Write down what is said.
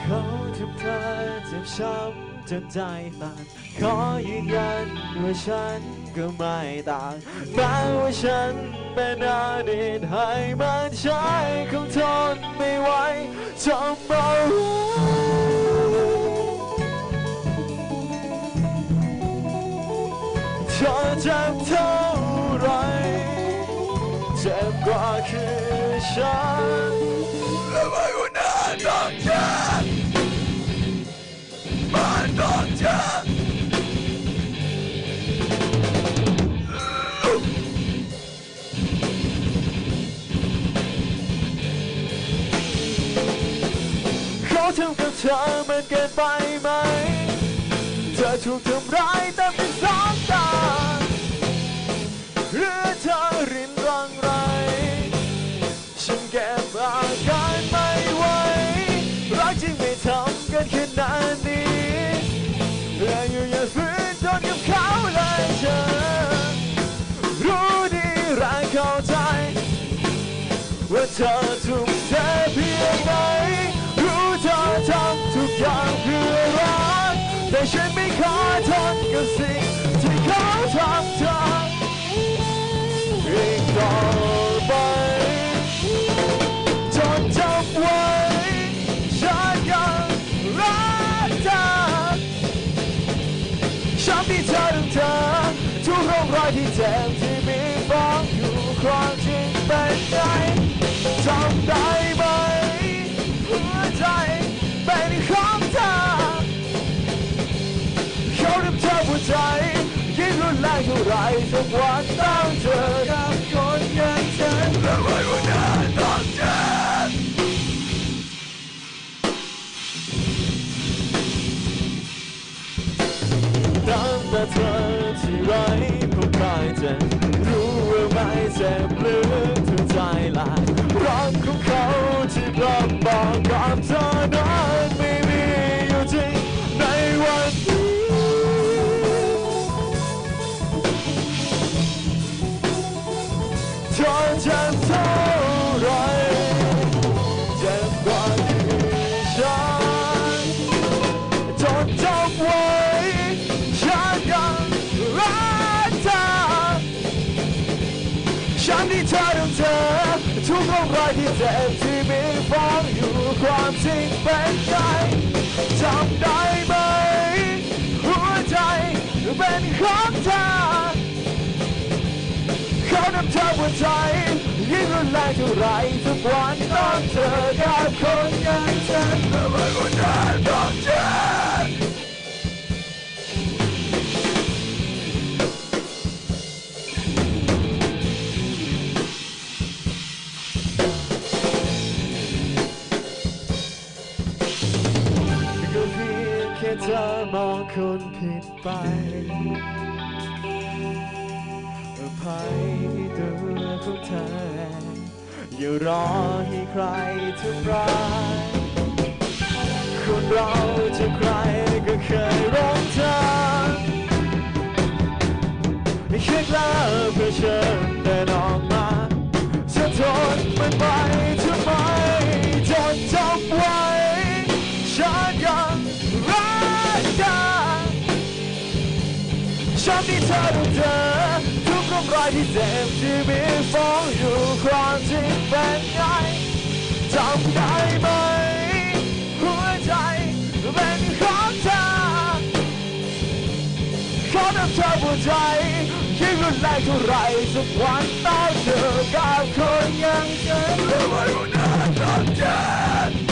เขาทำเธอเจ็บช้ำจนใจตันขอยืนยันว่าฉันก็ไม่ต่างแม้ว่าฉันเป็นอดีตให้มันใช้คงทนไม่ไหวทำเอาเธอเจ็บเท่าไรเจ็บกว่าคือฉัน ธอมันเกินไปไหม เธอถูกทำร้ายแต่เป็นสองตาหรือเธอรินรังไร ฉันเก็บอาการไม่ไหว รักจริงไม่ทำกันขนาดนี้และอยู่อย่าฝืนทนกับเขาเลยเธอ รู้ดีและเข้าใจว่าเธอ ฉันไม่ขอทนกับสิ่งที่เขาทำเธออีกต่อไปจนจำไว้ฉันยังรักเธอช้ำที่เธอต้องเจอทุกร่องรอยที่เจ็บที่มีฝังอยู่ความจริงเป็นไงจำได้ไหม จ็บรู้ว่าไม่เจ็บหรือถึงใจลาย ธอต้องเธอ ทุกร่องรอยที่เจ็บที่มีฝังอยู่ความจริงเป็นไงจำได้ไหม หัวใจเป็นของเธอเขานำเธอหัวใจยิ่งรุนแรงเท่าไรทุกวันต้องเจอกับคน มองคนผิดไปอภัยตัวของเธอ อย่ารอให้ใครทำร้ายคนเราจะใครก็เคยรักเธอไม่เคยกล้าเพื่อเชิญเดินออก ช้ำที่เธอต้องเจอทุกร่องรอยที่เจ็บที่มีฟ้องอยู่ความจริงเป็นไงจำได้ไหมหัวใจเป็นของเธอขาทำเธอหัวใจยิ่งรุนแรงเท่าไรสักวันต้องเจอกับคนอย่างฉันและไม่ว่า